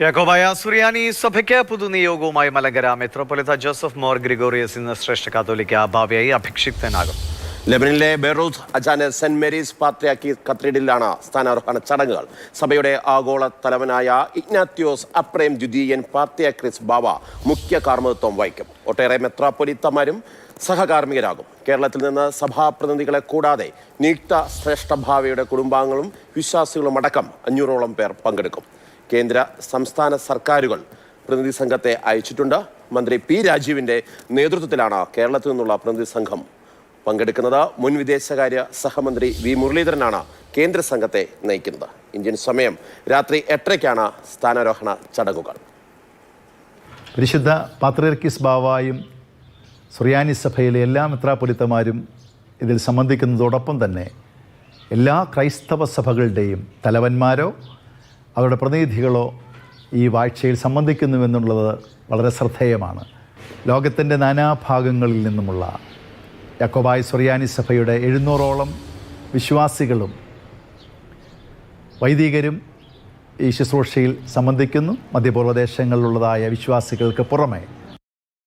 യാക്കോബായ സുറിയാനി സഭയ്ക്ക് പുതുനിയോഗവുമായി മലങ്കര മെത്രോപൊലിത്ത ജോസഫ് മോർ ഗ്രിഗോറിയസ് ഇന്ന് ശ്രേഷ്ഠ കാത്തോലിക്ക ഭാവിയായി അഭിക്ഷിപ്തനാകും ലെബനിലെ ബെറൂത്ത് അജാന സെന്റ് മേരീസ് പാത്രിയാക്കി കത്തീഡ്രലിലാണ് സ്ഥാനാരോഹണ ചടങ്ങുകൾ. സഭയുടെ ആഗോള തലവനായ ഇഗ്നാത്യോസ് അപ്രേം ദ്വിതീയൻ പാത്രിയാക്രിസ് ബാവ മുഖ്യ കാർമ്മത്വം വഹിക്കും. ഒട്ടേറെ മെത്രാപ്പൊലിത്തമാരും സഹകാർമ്മികരാകും. കേരളത്തിൽ നിന്ന് സഭാപ്രതിനിധികളെ കൂടാതെ നിയുക്ത ശ്രേഷ്ഠ ഭാവയുടെ കുടുംബാംഗങ്ങളും വിശ്വാസികളും അടക്കം അഞ്ഞൂറോളം പേർ പങ്കെടുക്കും. കേന്ദ്ര സംസ്ഥാന സർക്കാരുകൾ പ്രതിനിധി സംഘത്തെ അയച്ചിട്ടുണ്ട്. മന്ത്രി പി രാജീവിന്റെ നേതൃത്വത്തിലാണ് കേരളത്തിൽ നിന്നുള്ള പ്രതിനിധി സംഘം പങ്കെടുക്കുന്നത്. മുൻ വിദേശകാര്യ സഹമന്ത്രി വി മുരളീധരനാണ് കേന്ദ്ര സംഘത്തെ നയിക്കുന്നത്. ഇന്ത്യൻ സമയം രാത്രി എട്ടരയ്ക്കാണ് സ്ഥാനാരോഹണ ചടങ്ങുകൾ. പരിശുദ്ധ പാത്രിയർക്കിസ് ബാവായും സുറിയാനി സഭയിലെ എല്ലാ മിത്രാപൊലിത്തമാരും ഇതിൽ സംബന്ധിക്കുന്നതോടൊപ്പം തന്നെ എല്ലാ ക്രൈസ്തവ സഭകളുടെയും തലവന്മാരോ അവരുടെ പ്രതിനിധികളോ ഈ വാഴ്ചയിൽ സംബന്ധിക്കുന്നുവെന്നുള്ളത് വളരെ ശ്രദ്ധേയമാണ്. ലോകത്തിന്റെ നാനാഭാഗങ്ങളിൽ നിന്നുമുള്ള യക്കോബായ് സുറിയാനി സഭയുടെ എഴുന്നൂറോളം വിശ്വാസികളും വൈദികരും ഈ ശുശ്രൂഷയിൽ സംബന്ധിക്കുന്നു. മധ്യപൂർവദേശങ്ങളിലുള്ളതായ വിശ്വാസികൾക്ക് പുറമെ